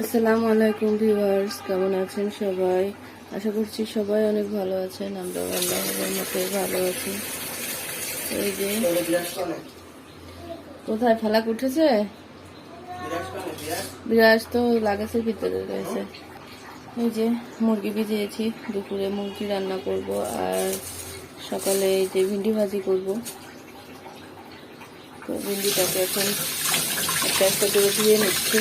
আসসালামু আলাইকুম ভিউয়ার্স, কেমন আছেন সবাই? আশা করছি সবাই অনেক ভালো আছেন আমরা আল্লাহর মতে ভালো আছি। এই যে, কোথায়, ফালাক উঠেছে? বিরাজ তো লাগাসের ভিতরে রয়েছে। এই যে, মুরগি ভিজিয়েছি, দুপুরে মুরগি রান্না করব আর সকালে এই যে ভিন্ডি ভাজি করব। তো ভিন্ডিটাকে এখন একটা একটা করে ধুয়ে নিচ্ছি।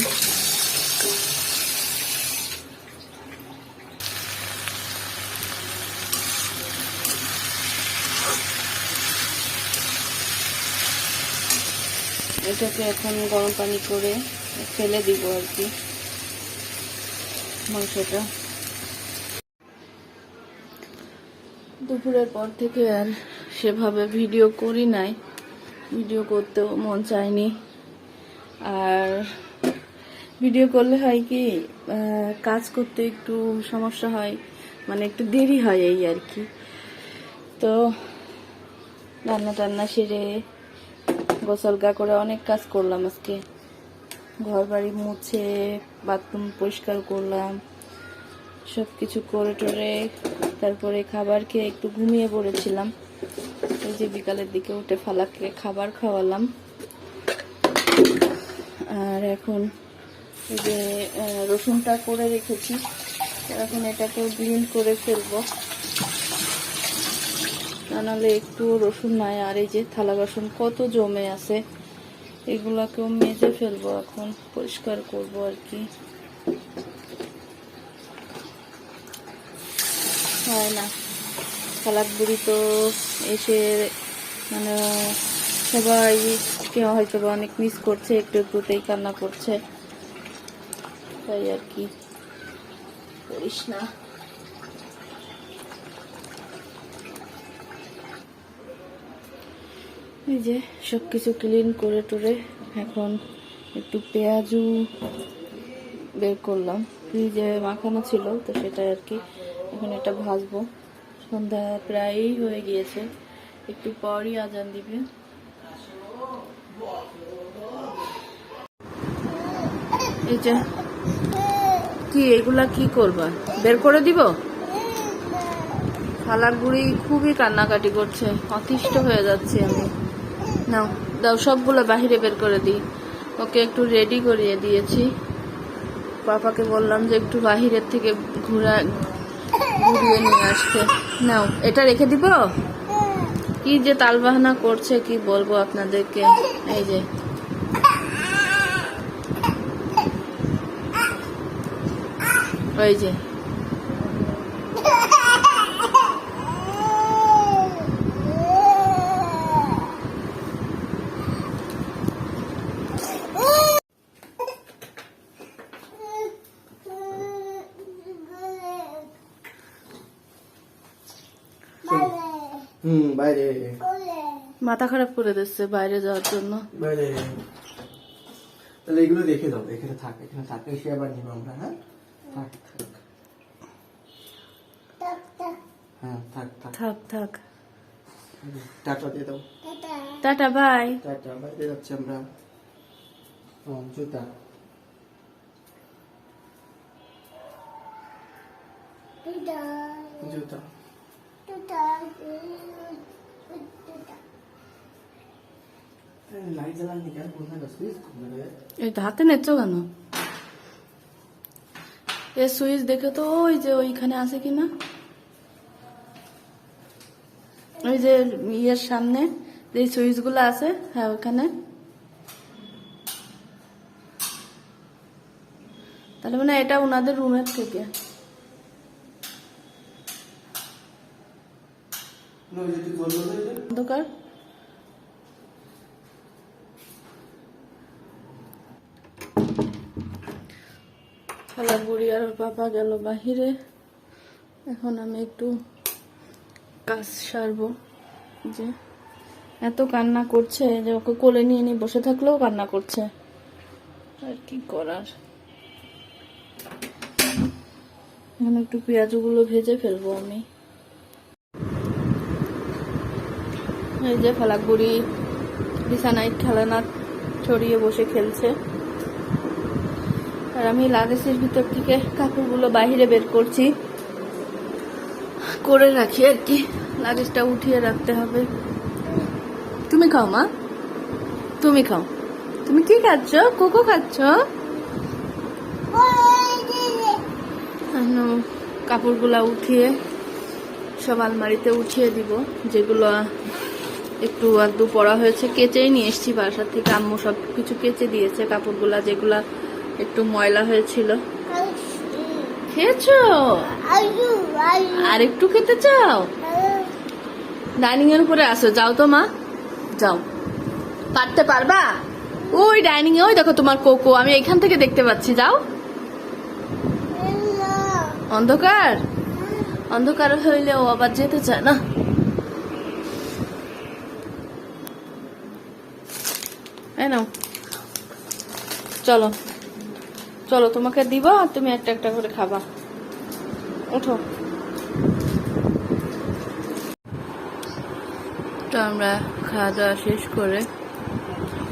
এটাকে এখন গরম পানি করে ফেলে দিব আর কি মাংসটা। দুপুরের পর থেকে আর সেভাবে ভিডিও করি নাই। ভিডিও করতেও মন চায়নি। আর ভিডিও করলে হয় কি কাজ করতে একটু সমস্যা হয় মানে একটু দেরি হয় এই আর কি। তো রান্না টান্না সেরে গোসলগা করে অনেক কাজ করলাম আজকে। ঘর বাড়ি মুছে, বাথরুম পরিষ্কার করলাম সব কিছু করে টরে তারপরে খাবার খেয়ে একটু ঘুমিয়ে পড়েছিলাম। এই যে বিকালের দিকে উঠে ফালাকে খাবার খাওয়ালাম। আর এখন এই যে রসুনটা করে রেখেছি। এখন এটাকে ব্লিন্ড করে ফেলব। তা নাহলে একটু রসুন নাই, আর এই যে থালা বাসন কত জমে আছে, এগুলাকেও মেজে ফেলব এখন, পরিষ্কার করব আর কি। হয় না। সালাদ বুড়ি তো এসে মানে সবাই কেউ হয়তো বা অনেক মিস করছে, একটু একটুতেই কান্না করছে। তাই আর কি। করিস না। এই যে সব কিছু ক্লিন করে টোরে এখন একটু পেঁয়াজু বের করলাম। ফ্রিজে মাখানো ছিল তো সেটা আর কি এখন এটা ভাজবো। সন্ধ্যা প্রায়ই হয়ে গিয়েছে। একটু পরই আজান দিবে। এই যে কি এগুলা কি করবা? বের করে দিব? খালার বুড়ি খুবই কান্নাকাটি করছে অতিষ্ঠ হয়ে যাচ্ছে আমি। নাও, দাও, সবগুলো বাহিরে বের করে দিই। ওকে একটু রেডি করিয়ে দিয়েছি। পাপাকে বললাম যে একটু বাহিরের থেকে ঘুরা, ঘুরিয়ে নিয়ে আসতে। নাও, এটা রেখে দিব? কি যে তালবাহানা করছে, কি বলব আপনাদেরকে? এই যে। ওই যে। হুম বাইরে। মাথা খারাপ করে দিচ্ছে বাইরে যাওয়ার জন্য। বাইরে। তাহলে এগুলো রেখে দাও এখানে থাক এখানে থাক এসে আবার নিব আমরা হ্যাঁ? থাক থাক। হ্যাঁ থাক থাক। থাক থাক। টাটা দিয়ে দাও। Tata bye. টাটা বাইরে যাচ্ছি আমরা। জুতা। এই হাতে নেচ্ছ কেন? এ সুইচ দেখে তো ওই যে ওইখানে আছে কিনা? ওই যে ইয়ের সামনে যে সুইচগুলো আছে হ্যাঁ ওখানে তাহলে মানে এটা ওনাদের রুমের থেকে না ওই যে তুই বলল না এটা? অন্ধকার। খালা বুড়ি পাপা গেল বাহিরে। এখন আমি একটু কাজ সারবো। যে এত কান্না করছে, যে ওকে কোলে নিয়ে নিয়ে বসে থাকলেও কান্না করছে। আর কি করার? এখন একটু পেঁয়াজগুলো ভেজে ফেলব আমি। এই যে ফালাক বুড়ি বিছানায় খেলনা ছড়িয়ে বসে খেলছে। আর আমি লাগেজের ভিতর থেকে কাপড়গুলো বাইরে বের করছি। করে রাখি আর কি লাগেজটা উঠিয়ে রাখতে হবে। তুমি খাও মা। তুমি খাও। তুমি কি খাচ্ছ? কোকো খাচ্ছ? কাপড়গুলা উঠিয়ে সব আলমারিতে উঠিয়ে দিব যেগুলো একটু আধটু পড়া হয়েছে, কেচেই নিয়ে এসছি বাসার থেকে। আম্মু সব কিছু কেচে দিয়েছে, কাপড়গুলা যেগুলা একটু ময়লা হয়েছিল। খেয়েছো? আর একটু খেতে চাও? ডাইনিং এর উপরে আসো, যাও তো মা। যাও। পারতে পারবা? ওই ডাইনিং এ, ওই দেখো তোমার কোকো, আমি এখান থেকে দেখতে পাচ্ছি, যাও। অন্ধকার? অন্ধকার হইলে ও আবার যেতে চায় না। এই চলো। চলো, তোমাকে দিব আর তুমি একটা একটা করে খাবা। উঠো। তো আমরা খাওয়া দাওয়া শেষ করে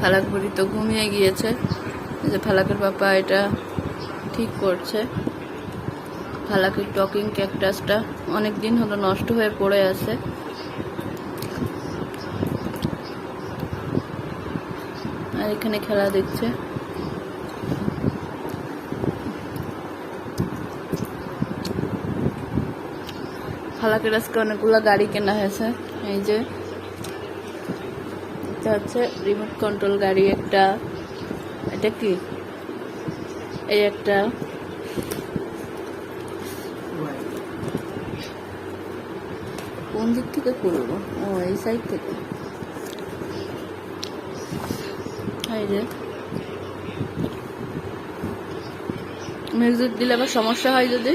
ফালাক বুড়ি তো ঘুমিয়ে গিয়েছে। যে ফালাকের বাবা এটা ঠিক করছে। ফালাকের টকিং ক্যাকটাসটা অনেক দিন হলো নষ্ট হয়ে পড়ে আছে। আর এখানে খেলা দেখছে। ফালাকের আজকে অনেকগুলো গাড়ি কেনা হয়েছে। এই যে, এটা হচ্ছে রিমোট কন্ট্রোল গাড়ি একটা। এটা কি? এই একটা। কোন দিক থেকে করব? ও, এই সাইড থেকে। যে মিউজিক দিলে আবার সমস্যা হয় যদি।